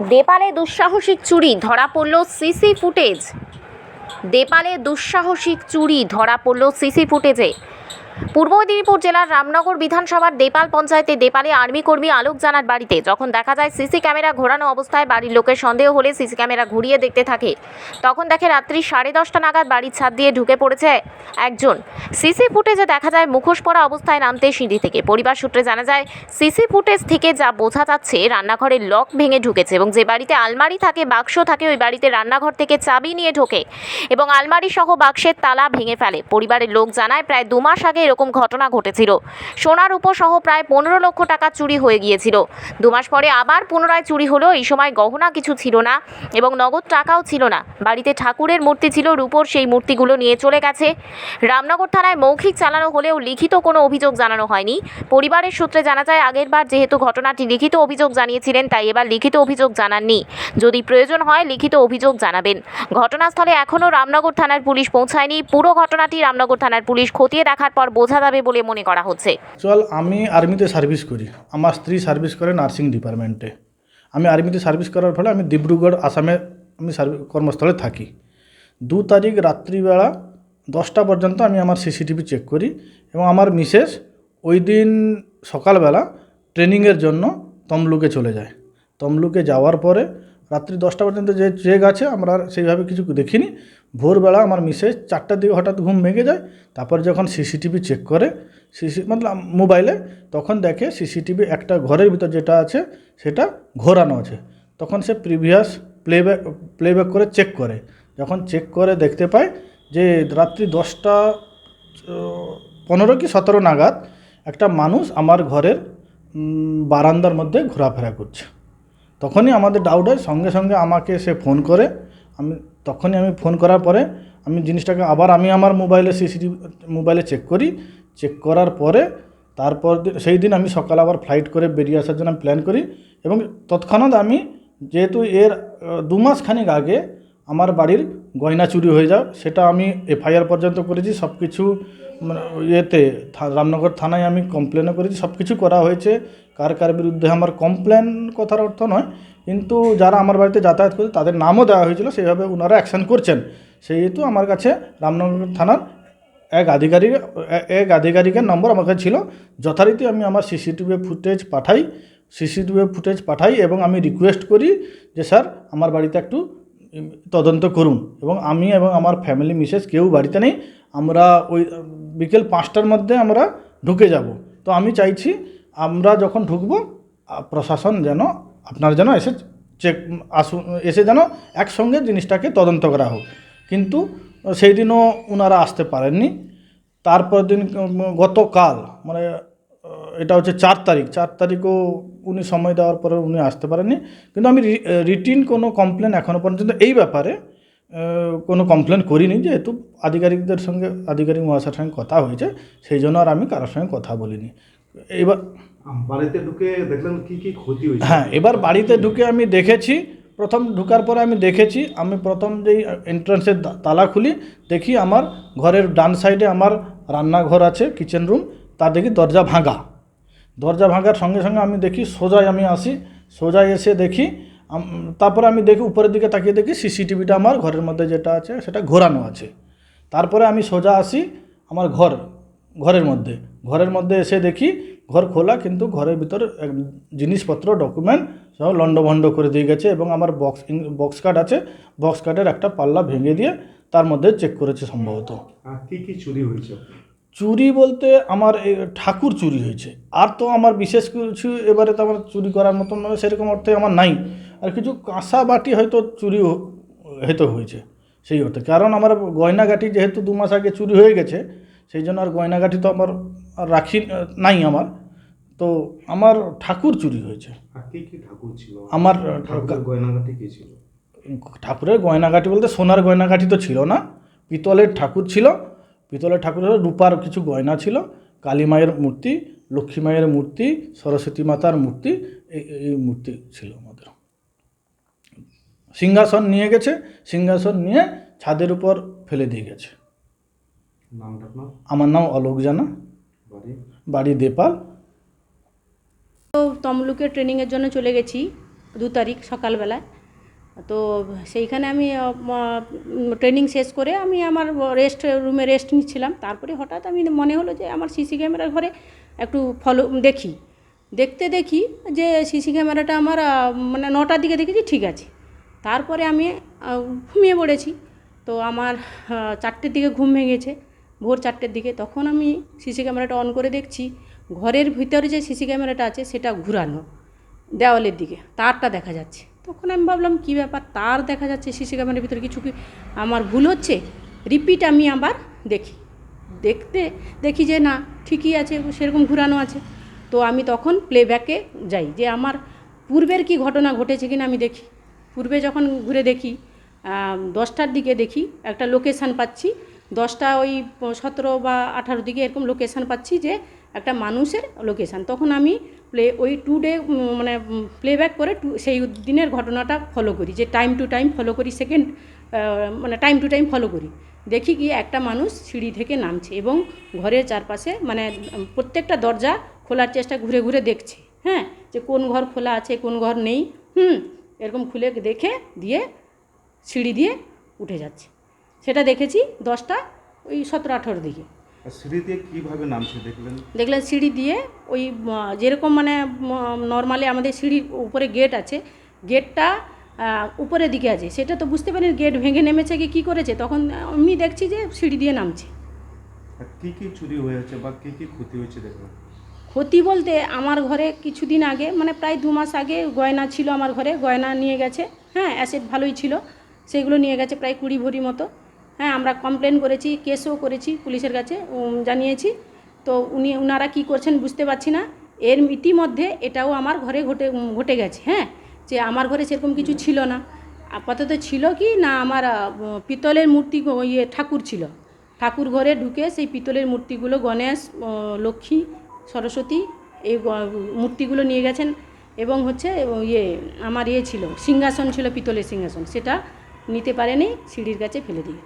দেপালে দুঃসাহসিক চুরি ধরা পড়ল সিসি ফুটেজ। দেপালে দুঃসাহসিক চুরি ধরা পড়ল সিসি ফুটেজে। পূর্ব মেদিনীপুর জেলার রামনগর বিধানসভার দেপাল পঞ্চায়েতে দেপালে আর্মি কর্মী আলোক জানার বাড়িতে। যখন দেখা যায় সিসি ক্যামেরা ঘোরানো অবস্থায় বাড়ির লোকের সন্দেহ হলে সিসি ক্যামেরা ঘুরিয়ে দেখতে থাকে। তখন দেখে রাত্রি সাড়ে দশটা নাগাদ বাড়ির ছাদ দিয়ে ঢুকে পড়েছে একজন। সিসি ফুটেজে দেখা যায় মুখোশ পরা অবস্থায় নামতে সিঁড়ি থেকে। পরিবার সূত্রে জানা যায়, সিসি ফুটেজ থেকে যা বোঝা যাচ্ছে, রান্নাঘরের লক ভেঙে ঢুকেছে এবং যে বাড়িতে আলমারি থাকে, বাক্স থাকে, ওই বাড়িতে রান্নাঘর থেকে চাবি নিয়ে ঢোকে এবং আলমারি সহ বাক্সের তালা ভেঙে ফেলে। পরিবারের লোক জানায়, প্রায় দু মাস আগে এরকম ঘটনা ঘটেছিল। সোনার উপসহ প্রায় পনেরো লক্ষ টাকা চুরি হয়ে গিয়েছিল। দু মাস পরে আবার পুনরায় চুরি হলো এই সময় গহনা কিছু ছিল না এবং নগদ টাকাও ছিল না। বাড়িতে ঠাকুরের মূর্তি ছিল, রূপোর সেই মূর্তিগুলো নিয়ে চলে গেছে। রামনগর থানায় মৌখিক চালানো হলেও লিখিত কোনো অভিযোগ জানানো হয়নি। পরিবারের সূত্রে জানা যায় আগেরবার যেহেতু ঘটনাটি লিখিত অভিযোগ জানিয়েছিলেন, তাই এবার লিখিত অভিযোগ জানাননি। যদি প্রয়োজন হয়, লিখিত অভিযোগ জানাবেন। ঘটনাস্থলে এখনও রামনগর থানার পুলিশ পৌঁছায়নি। পুরো ঘটনাটি রামনগর থানার পুলিশ খতিয়ে দেখার পর বোঝা যাবে বলে মনে করা হচ্ছে। চল, আমি আর্মিতে সার্ভিস করি। আমার স্ত্রী সার্ভিস করে নার্সিং ডিপার্টমেন্টে। আমি আর্মিতে সার্ভিস করার ফলে আমি ডিব্রুগড় আসামে আমি কর্মস্থলে থাকি। দু তারিখ রাত্রিবেলা দশটা পর্যন্ত আমি আমার সিসিটিভি চেক করি এবং আমার মিসেস ওই দিন সকালবেলা ট্রেনিংয়ের জন্য তমলুকে চলে যায়। তমলুকে যাওয়ার পরে রাত্রি দশটা পর্যন্ত যে চেক আছে আমরা সেইভাবে কিছু দেখিনি, ভোরবেলা আমার মিসেস চারটার দিকে হঠাৎ ঘুম ভেঙে যায়, তারপর যখন সিসিটিভি চেক করে, সিসি, মতলব মোবাইলে, তখন দেখে সিসিটিভি একটা ঘরের ভিতর যেটা আছে, সেটা ঘোরানো আছে। তখন সে প্রিভিয়াস প্লেব্যাক প্লেব্যাক করে চেক করে। যখন চেক করে দেখতে পায় যে, রাত্রি দশটা পনেরো কি সতেরো নাগাদ একটা মানুষ আমার ঘরের বারান্দার মধ্যে ঘোরাফেরা করছে। তখনই আমাদের ডাউট হয়, সঙ্গে সঙ্গে আমাকে সে ফোন করে। আমি, তখনই আমি ফোন করার পরে আমি জিনিসটাকে, আবার আমি আমার মোবাইলে সিসিটিভি মোবাইলে চেক করি। চেক করার পরে তারপর সেই দিন আমি সকালে আবার ফ্লাইট করে বেরিয়ে আসার জন্য আমি প্ল্যান করি। এবং তৎক্ষণাৎ আমি, যেহেতু এর দু মাস খানিক আগে আমার বাড়ির গয়না চুরি হয়ে যায় সেটা আমি এফআইআর পর্যন্ত করেছি সব কিছু মানে ইয়েতে রামনগর থানায় আমি কমপ্লেনও করেছি সব কিছু করা হয়েছে। কার কার বিরুদ্ধে আমার কমপ্লেন কথার অর্থ নয়, কিন্তু যারা আমার বাড়িতে যাতায়াত করে তাদের নামও দেওয়া হয়েছিল, সেইভাবে ওনারা অ্যাকশন করছেন। সেহেতু আমার কাছে রামনগর থানার এক আধিকারিক, এক আধিকারিকের নম্বর আমার কাছে ছিল। যথারীতি আমি আমার সিসিটিভি ফুটেজ পাঠাই সিসিটিভি ফুটেজ পাঠাই এবং আমি রিকোয়েস্ট করি যে, স্যার, আমার বাড়িতে একটু তদন্ত করুন। এবং আমি এবং আমার ফ্যামিলি মিসেস কেউ বাড়িতে নেই, আমরা ওই, বিকেল পাঁচটার মধ্যে আমরা ঢুকে যাব। তো আমি চাইছি আমরা যখন ঢুকবো প্রশাসন যেন আপনার যেন এসে চেক আসুন, এসে যেন একসঙ্গে জিনিসটাকে তদন্ত করা হোক। কিন্তু সেই দিনও ওনারা আসতে পারেননি। তারপর দিন গতকাল মানে এটা হচ্ছে চার তারিখ। চার তারিখও উনি সময় দেওয়ার পরে উনি আসতে পারেননি। কিন্তু আমি রিটিন কোনো কমপ্লেন এখনও পর্যন্ত এই ব্যাপারে কোনো কমপ্লেন করিনি যেহেতু আধিকারিকদের সঙ্গে আধিকারিক মহাশয়ের সঙ্গে কথা হয়েছে সেই জন্য আর আমি কারোর সঙ্গে কথা বলিনি। এবার বাড়িতে ঢুকে দেখলেন কি কি ক্ষতি হয়েছে। হ্যাঁ এবার বাড়িতে ঢুকে আমি দেখেছি প্রথম ঢুকার পরে আমি দেখেছি আমি প্রথম যেই এন্ট্রান্সের তালা খুলি দেখি আমার ঘরের ডান সাইডে আমার রান্নাঘর আছে কিচেন রুম তার দেখি দরজা ভাঙা। দরজা ভাঙার সঙ্গে সঙ্গে আমি দেখি সোজায় আমি আসি, সোজায় এসে দেখি তারপরে আমি দেখি উপরের দিকে তাকিয়ে দেখি সিসিটিভিটা আমার ঘরের মধ্যে যেটা আছে সেটা ঘোরানো আছে। তারপরে আমি সোজা আসি আমার ঘর, ঘরের মধ্যে। ঘরের মধ্যে এসে দেখি ঘর খোলা কিন্তু ঘরের ভিতর জিনিসপত্র, ডকুমেন্ট সব লণ্ডভণ্ড করে দিয়ে গেছে এবং আমার বক্স বক্স কার্ড আছে। বক্স কার্ডের একটা পাল্লা ভেঙে দিয়ে তার মধ্যে চেক করেছে সম্ভবত। কি কি চুরি হয়েছে? চুরি বলতে আমার ঠাকুর চুরি হয়েছে। আর তো আমার বিশেষ কিছু এবারে তো আমার চুরি করার মতন মানে সেরকম অর্থে আমার নাই। আর কিছু কাঁসা বাটি হয়তো চুরি হয়তো হয়েছে সেই অর্থে। কারণ আমার গয়নাগাটি যেহেতু দু মাস আগে চুরি হয়ে গেছে সেই জন্য আর গয়নাগাটি তো আমার আর রাখি নাই আমার। তো আমার ঠাকুর চুরি হয়েছে। আমার ঠাকুরের গয়নাগাটি কি ছিল? ঠাকুরের গয়নাগাটি বলতে সোনার গয়নাগাটি তো ছিল না পিতলের ঠাকুর ছিল। পিতলের ঠাকুরের রূপার কিছু গয়না ছিল কালী মায়ের মূর্তি লক্ষ্মী মায়ের মূর্তি সরস্বতী মাতার মূর্তি এই মূর্তি ছিল আমাদের। সিংহাসন নিয়ে গেছে সিংহাসন নিয়ে ছাদের উপর ফেলে দিয়ে গেছে। আমার নাম অলোক জানা। বাড়ি? বাড়ি দেপাল। তো তমলুকে ট্রেনিংয়ের জন্য চলে গেছি দু তারিখ সকালবেলায়। তো সেইখানে আমি ট্রেনিং শেষ করে আমি আমার রেস্ট রুমে রেস্ট নিচ্ছিলাম। তারপরে হঠাৎ আমি মনে হলো যে আমার সিসি ক্যামেরার ঘরে একটু ফলো দেখি। দেখতে দেখি যে সিসি ক্যামেরাটা আমার মানে নটার দিকে দেখেছি, ঠিক আছে। তারপরে আমি ঘুমিয়ে পড়েছি। তো আমার চারটের দিকে ঘুম ভেঙেছে, ভোর চারটের দিকে। তখন আমি সিসি ক্যামেরাটা অন করে দেখছি, ঘরের ভিতরে যে সিসি ক্যামেরাটা আছে, সেটা ঘুরানো, দেওয়ালের দিকে, তারটা দেখা যাচ্ছে। তখন আমি ভাবলাম, কী ব্যাপার? তার দেখা যাচ্ছে সিসি ক্যামেরার ভিতরে কিছু কি আমার ভুল হচ্ছে? রিপিট আমি আবার দেখি। দেখতে দেখি যে না, ঠিকই আছে, সেরকম ঘুরানো আছে। তো আমি তখন প্লেব্যাকে যাই যে আমার পূর্বের কি ঘটনা ঘটেছে কিনা আমি দেখি। পূর্বে যখন ঘুরে দেখি দশটার দিকে দেখি, একটা লোকেশান পাচ্ছি। দশটা ওই সতেরো বা আঠারো দিকে এরকম লোকেশান পাচ্ছি যে একটা মানুষের লোকেশান তখন আমি প্লে ওই টু ডে মানে প্লেব্যাক করে টু সেই দিনের ঘটনাটা ফলো করি, যে টাইম টু টাইম ফলো করি সেকেন্ড মানে টাইম টু টাইম ফলো করি। দেখি কি একটা মানুষ সিঁড়ি থেকে নামছে এবং ঘরের চারপাশে মানে প্রত্যেকটা দরজা খোলার চেষ্টা ঘুরে ঘুরে দেখছে। হ্যাঁ যে কোন ঘর খোলা আছে, কোন ঘর নেই, হুম, এরকম খুলে দেখে দিয়ে সিঁড়ি দিয়ে উঠে যাচ্ছে। সেটা দেখেছি দশটা ওই সতেরো আঠেরো দিকে। সিঁড়ি দিয়ে কীভাবে নামছে দেখলেন? দেখলেন সিঁড়ি দিয়ে ওই যেরকম মানে নর্মালি আমাদের সিঁড়ির উপরে গেট আছে গেটটা উপরের দিকে আছে। সেটা তো বুঝতে পারি গেট ভেঙে নেমেছে কি কী করেছে? তখন আমি দেখছি যে সিঁড়ি দিয়ে নামছে। কি কি চুরি হয়েছে বা কি কি ক্ষতি হয়েছে দেখলেন? ক্ষতি বলতে আমার ঘরে কিছুদিন আগে মানে প্রায় দু মাস আগে গয়না ছিল আমার ঘরে গয়না নিয়ে গেছে। হ্যাঁ অ্যাসেট ভালোই ছিল সেগুলো নিয়ে গেছে প্রায় কুড়ি ভরি মতো। হ্যাঁ আমরা কমপ্লেন করেছি কেসও করেছি পুলিশের কাছে জানিয়েছি। তো উনি ওনারা কি করছেন বুঝতে পারছি না। এর ইতিমধ্যে এটাও আমার ঘরে ঘটে ঘটে গেছে হ্যাঁ যে আমার ঘরে সেরকম কিছু ছিল না। আপাতত ছিল কি না, আমার পিতলের মূর্তি ইয়ে ঠাকুর ছিল। ঠাকুর ঘরে ঢুকে সেই পিতলের মূর্তিগুলো গণেশ লক্ষ্মী, সরস্বতী, এই মূর্তিগুলো নিয়ে গেছেন এবং হচ্ছে ইয়ে আমার ইয়ে ছিল, সিংহাসন ছিল, পিতলের সিংহাসন। সেটা নিতে পারেনি, সিঁড়ির কাছে ফেলে দিয়ে।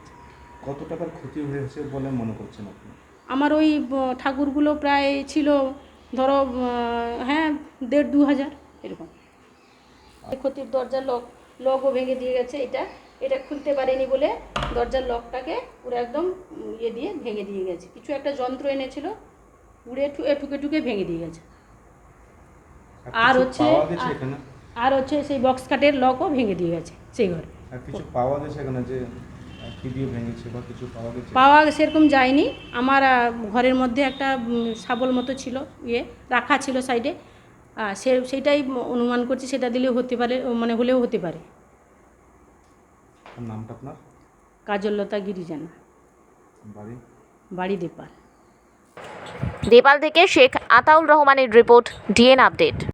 কত টাকার ক্ষতি হয়েছে বলে মনে করছেন আপনি? আমার ওই ঠাকুরগুলো প্রায় ছিল ধরো হ্যাঁ দেড় দু হাজার এরকম। ক্ষতির দরজার লক লকও ভেঙে দিয়ে গেছে এটা। এটা খুলতে পারেনি বলে দরজার লকটাকে পুরো একদম ইয়ে দিয়ে ভেঙে দিয়ে গেছে। কিছু একটা যন্ত্র এনেছিল পুড়ে ঠুকে ঠুকে ঠুকে ভেঙে দিয়ে গেছে। আর হচ্ছে আর- হচ্ছে সেই বক্স কাটের লকও ভেঙে দিয়ে গেছে সেই ঘরে। কিছু পাওয়া গেছে এখানে যে পাওয়া সেরকম যায়নি। আমার ঘরের মধ্যে একটা শাবল মতো ছিল ইয়ে রাখা ছিল সাইডে। সে সেইটাই অনুমান করছি সেটা দিলেও হতে পারে মানে হলেও হতে পারে। নামটা আপনার? কাজললতা গিরিজানা। বাড়ি? বাড়ি দেপাল। দেপাল থেকে শেখ আতাউল রহমানের রিপোর্ট ডিএন আপডেট।